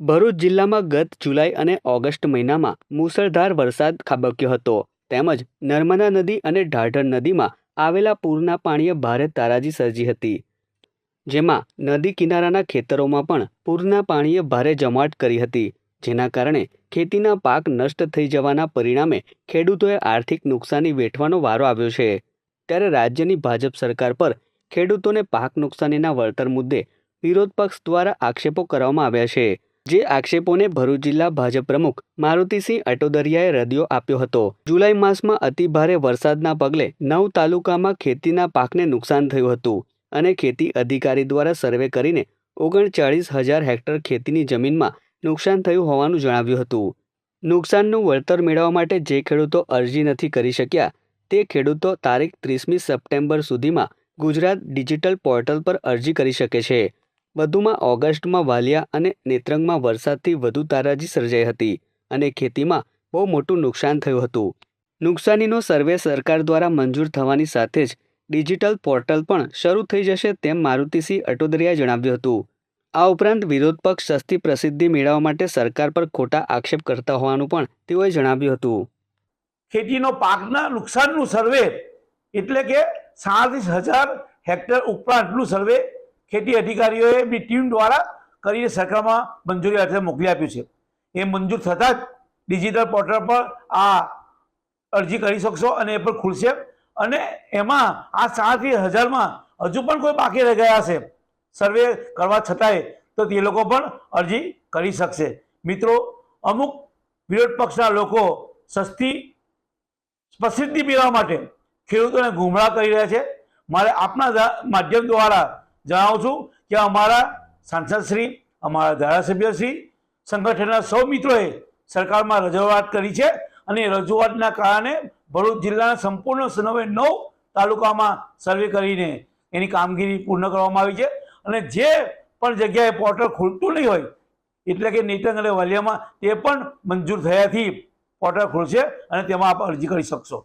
ભરૂચ જિલ્લામાં ગત જુલાઈ અને ઓગસ્ટ મહિનામાં મુસળધાર વરસાદ ખાબક્યો હતો. તેમજ નર્મદા નદી અને ઢાઢર નદીમાં આવેલા પૂરના પાણીએ ભારે તારાજી સર્જી હતી. જેમાં નદી કિનારાના ખેતરોમાં પણ પૂરના પાણીએ ભારે જમાટ કરી હતી. જેના કારણે ખેતીના પાક નષ્ટ થઈ જવાના પરિણામે ખેડૂતોએ આર્થિક નુકસાની વેઠવાનો વારો આવ્યો છે. ત્યારે રાજ્યની ભાજપ સરકાર પર ખેડૂતોને પાક નુકસાનીના વળતર મુદ્દે વિરોધ પક્ષ દ્વારા આક્ષેપો કરવામાં આવ્યા છે. જે આક્ષેપોને ભરૂચ જિલ્લા ભાજપ પ્રમુખ મારુતિસિંહ અટોદરિયાએ રદિયો આપ્યો હતો. જુલાઈ માસમાં અતિભારે વરસાદના પગલે નવ તાલુકામાં ખેતીના પાકને નુકસાન થયું હતું અને ખેતી અધિકારી દ્વારા સર્વે કરીને ઓગણચાળીસ હજાર હેક્ટર ખેતીની જમીનમાં નુકસાન થયું હોવાનું જણાવ્યું હતું. નુકસાનનું વળતર મેળવવા માટે જે ખેડૂતો અરજી નથી કરી શક્યા તે ખેડૂતો તારીખ ત્રીસમી સપ્ટેમ્બર સુધીમાં ગુજરાત ડિજિટલ પોર્ટલ પર અરજી કરી શકે છે. વધુમાં ઓગસ્ટમાં વાલિયા અને નેત્રંગમાં વરસાદથી વધુ તારાજી સર્જાઈ હતી અને ખેતીમાં બહુ મોટું નુકસાન થયું હતું. નુકસાનીનો સર્વે સરકાર દ્વારા મંજૂર થવાની સાથે જ ડિજિટલ પોર્ટલ પણ શરૂ થઈ જશે તેમ મારુતિસિંહ અટોદરિયાએ જણાવ્યું હતું. આ ઉપરાંત વિરોધ પક્ષ સસ્તી પ્રસિદ્ધિ મેળવવા માટે સરકાર પર ખોટા આક્ષેપ કરતા હોવાનું પણ તેઓએ જણાવ્યું હતું. ખેતીનો પાકના નુકસાનનું સર્વે એટલે કે સાડત્રીસ હજાર હેક્ટર ઉપરાંતનું સર્વે ખેતી અધિકારીઓએ બી ટીમ દ્વારા કરીને સરકારમાં મંજૂરી અર્થે મોકલી આપ્યું છે. એ મંજૂર થતાં જ ડિજિટલ પોર્ટલ પર આ અરજી કરી શકશો અને એ પણ ખુલશે. અને એમાં આ સાડત્રીસ હજારમાં હજુ પણ કોઈ બાકી રહી ગયા હશે. સર્વે કરવા છતાંય તો તે લોકો પણ અરજી કરી શકશે. મિત્રો, અમુક વિરોધ પક્ષના લોકો સસ્તી પ્રસિદ્ધિ મેળવવા માટે ખેડૂતોને ગુમરાહ કરી રહ્યા છે. મારે આપના માધ્યમ દ્વારા જણાવું છું કે અમારા સાંસદશ્રી અમારા ધારાસભ્યશ્રી સંગઠનના સૌ મિત્રોએ સરકારમાં રજૂઆત કરી છે અને રજૂઆતના કારણે ભરૂચ જિલ્લાના સંપૂર્ણ નવે નવ તાલુકામાં સર્વે કરીને એની કામગીરી પૂર્ણ કરવામાં આવી છે અને જે પણ જગ્યાએ પોર્ટલ ખુલતું નહીં હોય, એટલે કે નેત્રંગ અને વાલિયામાં, તે પણ મંજૂર થયાથી પોર્ટલ ખુલશે અને તેમાં આપ અરજી કરી શકશો.